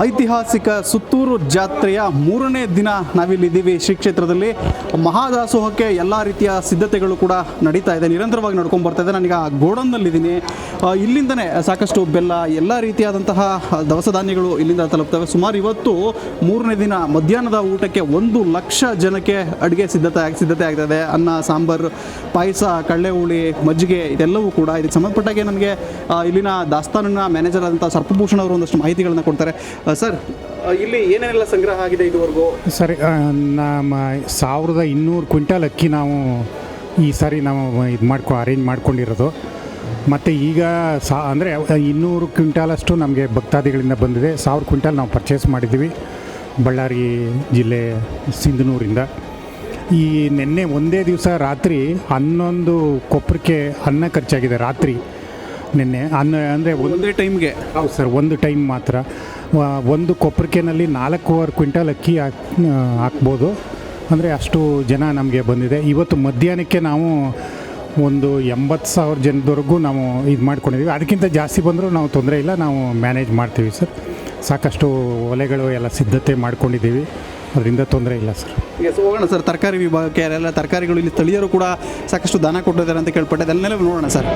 ಐತಿಹಾಸಿಕ ಸುತ್ತೂರು ಜಾತ್ರೆಯ ಮೂರನೇ ದಿನ ನಾವಿಲ್ಲಿದ್ದೀವಿ ಶ್ರೀ ಕ್ಷೇತ್ರದಲ್ಲಿ. ಮಹಾದಾಸೋಹಕ್ಕೆ ಎಲ್ಲ ರೀತಿಯ ಸಿದ್ಧತೆಗಳು ಕೂಡ ನಡೀತಾ ಇದೆ. ನಿರಂತರವಾಗಿ ನಡ್ಕೊಂಡು ಬರ್ತಾ ಇದೆ. ನಾನೀಗ ಗೋಡನ್ನಲ್ಲಿದ್ದೀನಿ. ಆ, ಇಲ್ಲಿಂದನೇ ಸಾಕಷ್ಟು ಬೆಲ್ಲ ಎಲ್ಲ ರೀತಿಯಾದಂತಹ ದವಸ ಧಾನ್ಯಗಳು ಇಲ್ಲಿಂದ ತಲುಪ್ತವೆ. ಸುಮಾರು ಇವತ್ತು ಮೂರನೇ ದಿನ ಮಧ್ಯಾಹ್ನದ ಊಟಕ್ಕೆ ಒಂದು ಲಕ್ಷ ಜನಕ್ಕೆ ಅಡುಗೆ ಸಿದ್ಧತೆ ಸಿದ್ಧತೆ ಆಗ್ತದೆ. ಅನ್ನ ಸಾಂಬಾರು ಪಾಯಸ ಕಳ್ಳೆ ಹುಳಿ ಮಜ್ಜಿಗೆ ಇದೆಲ್ಲವೂ ಕೂಡ ಇದಕ್ಕೆ ಸಂಬಂಧಪಟ್ಟಾಗೆ ನಮಗೆ ಇಲ್ಲಿನ ದಾಸ್ತಾನಿನ ಮ್ಯಾನೇಜರ್ ಆದಂಥ ಸರ್ಪಭೂಷಣ ಅವರು ಒಂದಷ್ಟು ಮಾಹಿತಿಗಳನ್ನ ಕೊಡ್ತಾರೆ. ಸರ್ ಇಲ್ಲಿ ಏನೇನೆಲ್ಲ ಸಂಗ್ರಹ ಆಗಿದೆ ಇದುವರೆಗೂ? ಸರಿ ನಮ್ಮ ಸಾವಿರದ ಇನ್ನೂರು ಕ್ವಿಂಟಲ್ ಅಕ್ಕಿ ನಾವು ಈ ಸಾರಿ ನಾವು ಇದು ಮಾಡ್ಕೊ ಅರೇಂಜ್ ಮಾಡ್ಕೊಂಡಿರೋದು. ಮತ್ತು ಈಗ ಸಾ ಅಂದರೆ ಇನ್ನೂರು ಕ್ವಿಂಟಾಲಷ್ಟು ನಮಗೆ ಭಕ್ತಾದಿಗಳಿಂದ ಬಂದಿದೆ. ಸಾವಿರ ಕ್ವಿಂಟಾಲ್ ನಾವು ಪರ್ಚೇಸ್ ಮಾಡಿದ್ದೀವಿ ಬಳ್ಳಾರಿ ಜಿಲ್ಲೆ ಸಿಂಧನೂರಿಂದ. ಈ ನಿನ್ನೆ ಒಂದೇ ದಿವಸ ರಾತ್ರಿ ಹನ್ನೊಂದು ಕೊಪ್ಪರಕ್ಕೆ ಅನ್ನ ಖರ್ಚಾಗಿದೆ ರಾತ್ರಿ. ನಿನ್ನೆ ಅನ್ನ ಅಂದರೆ ಒಂದು ಟೈಮ್ಗೆ ಹೌದು ಸರ್ ಒಂದು ಟೈಮ್ ಮಾತ್ರ. ಒಂದು ಕೊಪ್ಪರಿಕೆನಲ್ಲಿ ನಾಲ್ಕೂವರೆ ಕ್ವಿಂಟಲ್ ಅಕ್ಕಿ ಹಾಕ್ ಹಾಕ್ಬೋದು. ಅಂದರೆ ಅಷ್ಟು ಜನ ನಮಗೆ ಬಂದಿದೆ. ಇವತ್ತು ಮಧ್ಯಾಹ್ನಕ್ಕೆ ನಾವು ಒಂದು ಎಂಬತ್ತು ಸಾವಿರ ಜನದವರೆಗೂ ನಾವು ಇದು ಮಾಡ್ಕೊಂಡಿದ್ದೀವಿ ಅದಕ್ಕಿಂತ ಜಾಸ್ತಿ ಬಂದರೂ ನಾವು ತೊಂದರೆ ಇಲ್ಲ, ನಾವು ಮ್ಯಾನೇಜ್ ಮಾಡ್ತೀವಿ ಸರ್. ಸಾಕಷ್ಟು ಒಲೆಗಳು ಎಲ್ಲ ಸಿದ್ಧತೆ ಮಾಡ್ಕೊಂಡಿದ್ದೀವಿ. ಅದರಿಂದ ತೊಂದರೆ ಇಲ್ಲ ಸರ್. ಈಗ ಹೋಗೋಣ ಸರ್, ತರಕಾರಿ ವಿಭಾಗಕ್ಕೆ ಎಲ್ಲ ತರಕಾರಿಗಳು ಇಲ್ಲಿ ಸ್ಥಳೀಯರು ಕೂಡ ಸಾಕಷ್ಟು ದಾನ ಕೊಟ್ಟಿದ್ದಾರೆ ಅಂತ ಕೇಳ್ಪಟ್ಟೆ. ಅದನ್ನೆಲ್ಲ ನೋಡೋಣ ಸರ್.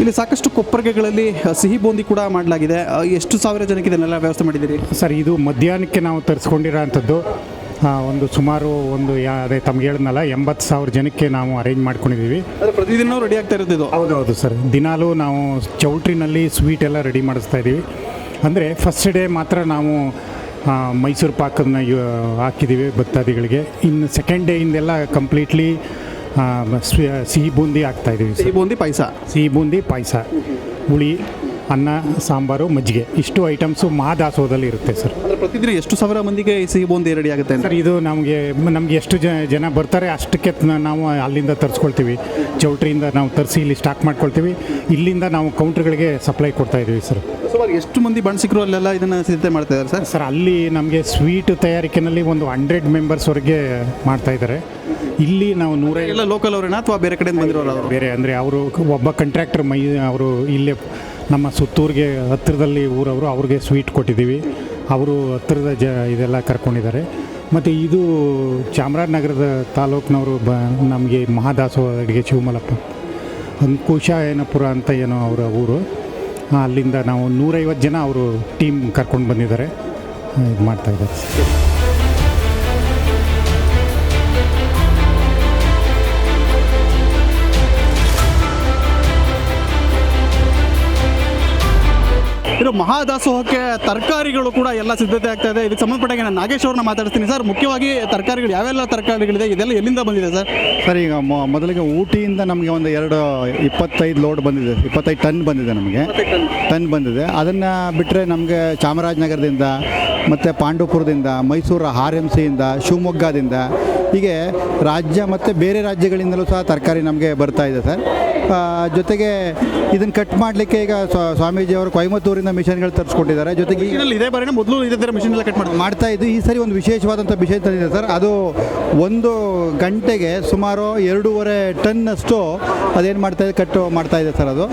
ಇಲ್ಲಿ ಸಾಕಷ್ಟು ಕೊಪ್ಪರ್ಗೆಗಳಲ್ಲಿ ಸಿಹಿ ಬೂಂದಿ ಕೂಡ ಮಾಡಲಾಗಿದೆ. ಎಷ್ಟು ಸಾವಿರ ಜನಕ್ಕೆ ಇದನ್ನೆಲ್ಲ ವ್ಯವಸ್ಥೆ ಮಾಡಿದ್ದೀರಿ? ಸರ್ ಇದು ಮಧ್ಯಾಹ್ನಕ್ಕೆ ನಾವು ತರಿಸ್ಕೊಂಡಿರೋ ಅಂಥದ್ದು ಒಂದು ಸುಮಾರು ಒಂದು ಯಾ ಅದೇ ತಮ್ಗೆ ಹೇಳಿದ್ನಲ್ಲ ಎಂಬತ್ತು ಸಾವಿರ ಜನಕ್ಕೆ ನಾವು ಅರೇಂಜ್ ಮಾಡ್ಕೊಂಡಿದ್ದೀವಿ. ಪ್ರತಿದಿನ ರೆಡಿ ಆಗ್ತಾ ಇರೋದು ಹೌದು ಹೌದು ಸರ್. ದಿನಾಲೂ ನಾವು ಚೌಟ್ರಿನಲ್ಲಿ ಸ್ವೀಟ್ ಎಲ್ಲ ರೆಡಿ ಮಾಡಿಸ್ತಾ ಇದ್ದೀವಿ. ಅಂದರೆ ಫಸ್ಟ್ ಡೇ ಮಾತ್ರ ನಾವು ಮೈಸೂರು ಪಾಕನ್ನ ಹಾಕಿದ್ದೀವಿ ಭಕ್ತಾದಿಗಳಿಗೆ. ಇನ್ನು ಸೆಕೆಂಡ್ ಡೇಯಿಂದೆಲ್ಲ ಕಂಪ್ಲೀಟ್ಲಿ ಸಿಹಿ ಬೂಂದಿ ಹಾಕ್ತಾ ಇದ್ದೀವಿ ಸಿಹಿ ಸರ್ ಬೂಂದಿ ಪಾಯಸ. ಸಿಹಿ ಬೂಂದಿ ಪಾಯಸ. ಹುಳಿ ಅನ್ನ ಸಾಂಬಾರು ಮಜ್ಜಿಗೆ. ಇಷ್ಟು ಐಟಮ್ಸು ಮಹಾದಾಸೋಹದಲ್ಲಿ ಇರುತ್ತೆ ಸರ್. ಅಂದರೆ ಪ್ರತಿದಿನ ಎಷ್ಟು ಸಾವಿರ ಮಂದಿಗೆ ಈ ಸಿಹಿ ಬೂಂದಿ ರೆಡಿ ಆಗುತ್ತೆ ಸರ್ ಇದು ನಮಗೆ ನಮಗೆ ಎಷ್ಟು ಜನ ಜನ ಬರ್ತಾರೆ ಅಷ್ಟಕ್ಕೆ ನಾವು ಅಲ್ಲಿಂದ ತರಿಸ್ಕೊಳ್ತೀವಿ. ಚೌಟ್ರಿಯಿಂದ ನಾವು ತರಿಸಿ ಇಲ್ಲಿ ಸ್ಟಾಕ್ ಮಾಡ್ಕೊಳ್ತೀವಿ. ಇಲ್ಲಿಂದ ನಾವು ಕೌಂಟ್ರ್ಗಳಿಗೆ ಸಪ್ಲೈ ಕೊಡ್ತಾ ಇದ್ದೀವಿ ಸರ್. ಸುಮಾರು ಎಷ್ಟು ಮಂದಿ ಬಣ್ಸಿಕರು ಅಲ್ಲೆಲ್ಲ ಇದನ್ನು ಸಿದ್ಧತೆ ಮಾಡ್ತಾ ಇದ್ದಾರೆ ಸರ್? ಸರ್ ಅಲ್ಲಿ ನಮಗೆ ಸ್ವೀಟ್ ತಯಾರಿಕೆನಲ್ಲಿ ಒಂದು ಹಂಡ್ರೆಡ್ ಮೆಂಬರ್ಸ್ವರೆಗೆ ಮಾಡ್ತಾ ಇದ್ದಾರೆ ಇಲ್ಲಿ ನಾವು ನೂರೈ ಎಲ್ಲ ಲೋಕಲ್ ಅವರೇನಾ ಅಥವಾ ಬೇರೆ ಕಡೆಯಿಂದ ಬಂದಿರೋರು ಅವರು? ಬೇರೆ ಅಂದರೆ ಅವರು ಒಬ್ಬ ಕಾಂಟ್ರಾಕ್ಟರ್ ಮೈ ಅವರು ಇಲ್ಲೇ ನಮ್ಮ ಸುತ್ತೂರಿಗೆ ಹತ್ತಿರದಲ್ಲಿ ಊರವರು ಅವ್ರಿಗೆ ಸ್ವೀಟ್ ಕೊಟ್ಟಿದ್ದೀವಿ. ಅವರು ಹತ್ತಿರದ ಜ ಇದೆಲ್ಲ ಕರ್ಕೊಂಡಿದ್ದಾರೆ. ಮತ್ತು ಇದು ಚಾಮರಾಜನಗರದ ತಾಲೂಕಿನವರು ಬ ನಮಗೆ ಮಹಾದಾಸೋಹ ಅಡಿಗೆ ಅಂಕುಶ ಏನಪುರ ಅಂತ ಏನೋ ಅವರ ಊರು. ಅಲ್ಲಿಂದ ನಾವು ನೂರೈವತ್ತು ಜನ ಅವರು ಟೀಮ್ ಕರ್ಕೊಂಡು ಬಂದಿದ್ದಾರೆ. ಇದು ಮಾಡ್ತಾ ಮಹಾದಾಸೋಹಕ್ಕೆ ತರಕಾರಿಗಳು ಕೂಡ ಎಲ್ಲ ಸಿದ್ಧತೆ ಆಗ್ತಾ ಇದೆ. ಇದಕ್ಕೆ ಸಂಬಂಧಪಟ್ಟಾಗ ನಾನು ನಾಗೇಶ್ ಅವ್ರನ್ನ ಮಾತಾಡ್ತೀನಿ ಸರ್ ಮುಖ್ಯವಾಗಿ ತರಕಾರಿಗಳು ಯಾವೆಲ್ಲ ತರಕಾರಿಗಳಿದೆ? ಇದೆಲ್ಲ ಎಲ್ಲಿಂದ ಬಂದಿದೆ ಸರ್? ಸರ್ ಈಗ ಮೊ- ಮೊದಲಿಗೆ ಊಟಿಯಿಂದ ನಮಗೆ ಒಂದು ಎರಡು ಇಪ್ಪತ್ತೈದು ಲೋಡ್ ಬಂದಿದೆ. ಇಪ್ಪತ್ತೈದು ಟನ್ ಬಂದಿದೆ ನಮಗೆ. ಟನ್ ಬಂದಿದೆ. ಅದನ್ನು ಬಿಟ್ಟರೆ ನಮಗೆ ಚಾಮರಾಜನಗರದಿಂದ ಮತ್ತು ಪಾಂಡವಪುರದಿಂದ ಮೈಸೂರು ಆರ್ ಎಂ ಸಿಯಿಂದ ಶಿವಮೊಗ್ಗದಿಂದ ಹೀಗೆ ರಾಜ್ಯ ಮತ್ತು ಬೇರೆ ರಾಜ್ಯಗಳಿಂದಲೂ ಸಹ ತರಕಾರಿ ನಮಗೆ ಬರ್ತಾ ಇದೆ ಸರ್. ಜೊತೆಗೆ ಇದನ್ನು ಕಟ್ ಮಾಡಲಿಕ್ಕೆ ಈಗ ಸ್ವಾ- ಸ್ವಾಮೀಜಿ ಅವರು ಕೊಯಮತ್ತೂರಿಂದ ಮಿಷನ್ಗಳು ತರಿಸ್ಕೊಟ್ಟಿದ್ದಾರೆ. ಜೊತೆಗೆ ಇದೇ ಬಾರಿ ಮೊದಲು ಇದೇ ಥರ ಮಿಷನ್ ಎಲ್ಲ ಕಟ್ ಮಾಡಿ ಮಾಡ್ತಾ ಇದ್ದು ಈ ಸರಿ ಒಂದು ವಿಶೇಷವಾದಂಥ ವಿಷಯ ತಂದಿದೆ ಸರ್. ಅದು ಒಂದು ಗಂಟೆಗೆ ಸುಮಾರು ಎರಡೂವರೆ ಟನ್ನಷ್ಟು ಅದೇನು ಮಾಡ್ತಾ ಇದೆ ಕಟ್ಟು ಮಾಡ್ತಾ ಇದೆ ಸರ್ ಅದು.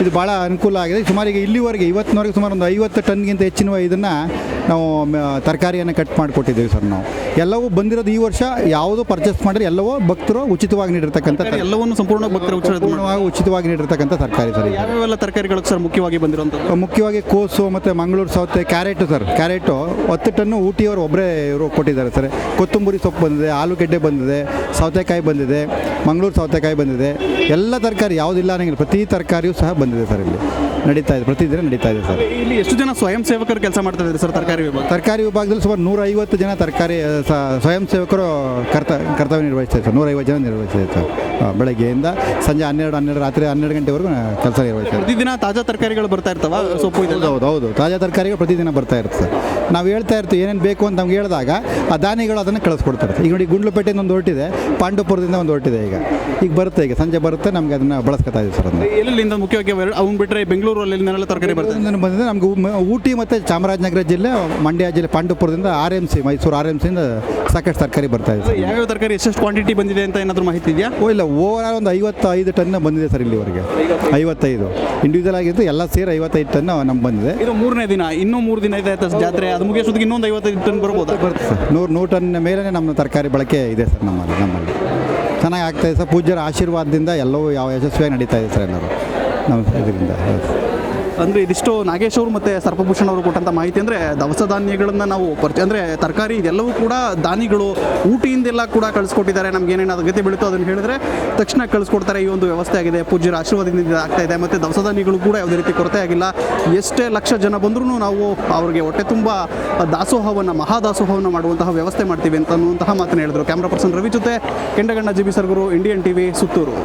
ಇದು ಭಾಳ ಅನುಕೂಲ ಆಗಿದೆ. ಸುಮಾರು ಈಗ ಇಲ್ಲಿವರೆಗೆ ಇವತ್ತಿನವರೆಗೆ ಸುಮಾರು ಒಂದು ಐವತ್ತು ಟನ್ಗಿಂತ ಹೆಚ್ಚಿನ ಇದನ್ನು ನಾವು ತರಕಾರಿಯನ್ನು ಕಟ್ ಮಾಡಿಕೊಟ್ಟಿದ್ದೀವಿ ಸರ್ ನಾವು. ಎಲ್ಲವೂ ಬಂದಿರೋದು ಈ ವರ್ಷ ಯಾವುದು ಪರ್ಚೇಸ್ ಮಾಡಿದ್ರೆ ಎಲ್ಲವೂ ಭಕ್ತರು ಉಚಿತವಾಗಿ ನೀಡಿರ್ತಕ್ಕಂಥ ಎಲ್ಲವನ್ನು ಸಂಪೂರ್ಣ ಭಕ್ತರು ಉಚಿತವಾಗಿ ಸಂಪೂರ್ಣವಾಗಿ ಉಚಿತವಾಗಿ ನೀಡಿರ್ತಕ್ಕಂಥ ತರಕಾರಿ ಸರ್ ಇದು. ಯಾವ್ಯಾವೆಲ್ಲ ತರಕಾರಿಗಳು ಸರ್ ಮುಖ್ಯವಾಗಿ ಬಂದಿರುವಂಥದ್ದು? ಮುಖ್ಯವಾಗಿ ಕೋಸು ಮತ್ತು ಮಂಗಳೂರು ಸೌತೆ ಕ್ಯಾರೆಟು ಸರ್ ಕ್ಯಾರೆಟು. ಹತ್ತು ಟನ್ನು ಊಟಿಯವರು ಒಬ್ಬರೇ ಇವರು ಕೊಟ್ಟಿದ್ದಾರೆ ಸರ್. ಕೊತ್ತಂಬರಿ ಸೊಪ್ಪು ಬಂದಿದೆ ಆಲೂಗೆಡ್ಡೆ ಬಂದಿದೆ ಸೌತೆಕಾಯಿ ಬಂದಿದೆ ಮಂಗಳೂರು ಸೌತೆಕಾಯಿ ಬಂದಿದೆ. ಎಲ್ಲ ತರಕಾರಿ ಯಾವುದಿಲ್ಲ ಅನ್ನಂಗಿಲ್ಲ. ಪ್ರತಿ ತರಕಾರಿಯೂ ಸಹ ಬಂದಿದೆ ಸರ್ ಇಲ್ಲಿ. ನಡೀತಾ ಇದೆ ಪ್ರತಿದಿನ ನಡೀತಾ ಇದೆ ಸರ್. ಇಲ್ಲಿ ಎಷ್ಟು ಜನ ಸ್ವಯಂ ಸೇವಕರು ಕೆಲಸ ಮಾಡ್ತಾ ಇದ್ದಾರೆ ಸರ್ ತರಕಾರಿ ವಿಭಾಗ ತರಕಾರಿ ವಿಭಾಗದಲ್ಲಿ ಸುಮಾರು ನೂರೈವತ್ತು ಜನ ತರಕಾರಿ ಸ್ವಯಂ ಸೇವಕರು ಕರ್ತ ಕರ್ತವ್ಯ ನಿರ್ವಹಿಸ್ತಾರೆ ಸರ್. ನೂರೈವತ್ತು ಜನ ನಿರ್ವಹಿಸ್ತಾರೆ ಸರ್ ಬೆಳಗ್ಗೆಯಿಂದ ಸಂಜೆ ಹನ್ನೆರಡು ಹನ್ನೆರಡು ರಾತ್ರಿ ಹನ್ನೆರಡು ಗಂಟೆವರೆಗೂ ಕೆಲಸ ನಿರ್ವಹಿಸ್ತಾರೆ ಪ್ರತಿದಿನ ತಾಜಾ ತರಕಾರಿಗಳು ಬರ್ತಾ ಇರ್ತಾವ? ಸೊಪ್ಪು ಇದೆ ಹೌದು ಹೌದು. ಹೌದು ತಾಜಾ ತರಕಾರಿಗಳು ಪ್ರತಿದಿನ ಬರ್ತಾ ಇರುತ್ತೆ ಸರ್. ನಾವು ಹೇಳ್ತಾ ಇರ್ತೀವಿ ಏನೇನು ಬೇಕು ಅಂತ ನಮ್ಗೆ ಹೇಳಿದಾಗ ಆ ದಾನಿಗಳು ಅದನ್ನು ಕಳಿಸ್ಕೊಡ್ತಾರೆ ಈಗ ನೋಡಿ ಗುಂಡ್ಲುಪೇಟೆಯಿಂದ ಒಂದು ಹೊರಟಿದೆ ಪಾಂಡವಪುರದಿಂದ ಒಂದು ಹೊರಟಿದೆ ಈಗ. ಈಗ ಬರುತ್ತೆ ಈಗ ಸಂಜೆ ಬರುತ್ತೆ ನಮಗೆ ಅದನ್ನು ಬಳಸ್ಕೊತಾ ಇದೀವಿ ಸರ್ ಅದನ್ನು. ಎಲ್ಲಿಂದ ಮುಖ್ಯವಾಗಿ ಅವ್ನು ಬಿಟ್ಟರೆ ಬೆಂಗಳೂರು ಅಲ್ಲಿಂದೆಲ್ಲ ತರಕಾರಿ ಬರ್ತದೆ ಬಂದಿದೆ. ನಮ್ಗೆ ಊ- ಊಟಿ ಮತ್ತು ಚಾಮರಾಜನಗರ ಜಿಲ್ಲೆ ಮಂಡ್ಯ ಜಿಲ್ಲೆ ಪಾಂಡವಪುರದಿಂದ R M C Mysore R M ಸಿಯಿಂದ ಸಾಕಷ್ಟು ತರಕಾರಿ ಬರ್ತಾ ಇದೆ ಸರ್. ಯಾವ್ಯಾವ ತರಕಾರಿ ಎಷ್ಟೆಷ್ಟು ಕ್ವಾಂಟಿಟಿ ಬಂದಿದೆ ಅಂತ ಏನಾದರೂ ಮಾಹಿತಿ ಇದೆಯಾ? ಓ ಇಲ್ಲ ಓವರ್ ಆಲ್ ಒಂದು ಐವತ್ತೈದು ಟನ್ ಬಂದಿದೆ ಸರ್ ಇಲ್ಲಿವರೆಗೆ. ಐವತ್ತೈದು. ಇಂಡಿವಿಜುವಲ್ ಆಗಿದ್ದು ಎಲ್ಲ ಸೇರಿ ಐವತ್ತೈದು ಟನ್ ನಮ್ಗೆ ಬಂದಿದೆ. ಇದು ಮೂರನೇ ದಿನ ಇನ್ನೂ ಮೂರು ದಿನ ಇದೆ ಆಯ್ತಾ ಜಾತ್ರೆ. ಅದು ಮುಗಿಸೋದಕ್ಕೆ ಇನ್ನೊಂದು ಐವತ್ತೈದು ಟನ್ ಬರ್ಬೋದಾ? ಬರುತ್ತೆ ಸರ್. ನೂರು ನೂರು ಟನ್ ಮೇಲೆ ನಮ್ಮ ತರಕಾರಿ ಬಳಕೆ ಇದೆ ಸರ್ ನಮ್ಮಲ್ಲಿ ನಮ್ಮಲ್ಲಿ. ಚೆನ್ನಾಗಿ ಆಗ್ತಾ ಇದೆ ಸರ್. ಪೂಜ್ಯರ ಆಶೀರ್ವಾದದಿಂದ ಎಲ್ಲವೂ ಯಾವ ಯಶಸ್ವಿಯಾಗಿ ನಡೀತಾ ಇದೆ ಸರ್ ಎಲ್ಲರೂ. ಇದರಿಂದ. ಅಂದರೆ ಇದಿಷ್ಟು ನಾಗೇಶ್ ಅವರು ಮತ್ತು ಸರ್ಪಭೂಷಣ್ ಅವರು ಕೊಟ್ಟಂಥ ಮಾಹಿತಿ ಅಂದರೆ ದವಸ ಧಾನ್ಯಗಳನ್ನು ನಾವು ಪರಿಚಯ ಅಂದರೆ ತರಕಾರಿ ಇದೆಲ್ಲವೂ ಕೂಡ ದಾನಿಗಳು ಊಟಿಯಿಂದೆಲ್ಲ ಕೂಡ ಕಳಿಸ್ಕೊಟ್ಟಿದ್ದಾರೆ. ನಮ್ಗೆ ಏನೇನು ಅಗತ್ಯ ಬೀಳುತ್ತೋ ಅದನ್ನು ಹೇಳಿದ್ರೆ ತಕ್ಷಣ ಕಳಿಸ್ಕೊಡ್ತಾರೆ. ಈ ಒಂದು ವ್ಯವಸ್ಥೆ ಆಗಿದೆ. ಪೂಜ್ಯರ ಆಶೀರ್ವಾದದಿಂದ ಆಗ್ತಾ ಇದೆ. ಮತ್ತು ದವಸ ಧಾನ್ಯಗಳು ಕೂಡ ಯಾವುದೇ ರೀತಿ ಕೊರತೆ ಆಗಿಲ್ಲ. ಎಷ್ಟೇ ಲಕ್ಷ ಜನ ಬಂದ್ರೂ ನಾವು ಅವರಿಗೆ ಹೊಟ್ಟೆ ತುಂಬ ದಾಸೋಹವನ್ನು, ಮಹಾದಾಸೋಹವನ್ನು ಮಾಡುವಂತಹ ವ್ಯವಸ್ಥೆ ಮಾಡ್ತೀವಿ ಅಂತ ಅನ್ನುವಂತಹ ಮಾತನ್ನು ಹೇಳಿದ್ರು. ಕ್ಯಾಮ್ರಾ ಪರ್ಸನ್ ರವಿ ಜೊತೆ Kendaganna G B Sargur Indian TV Suttur.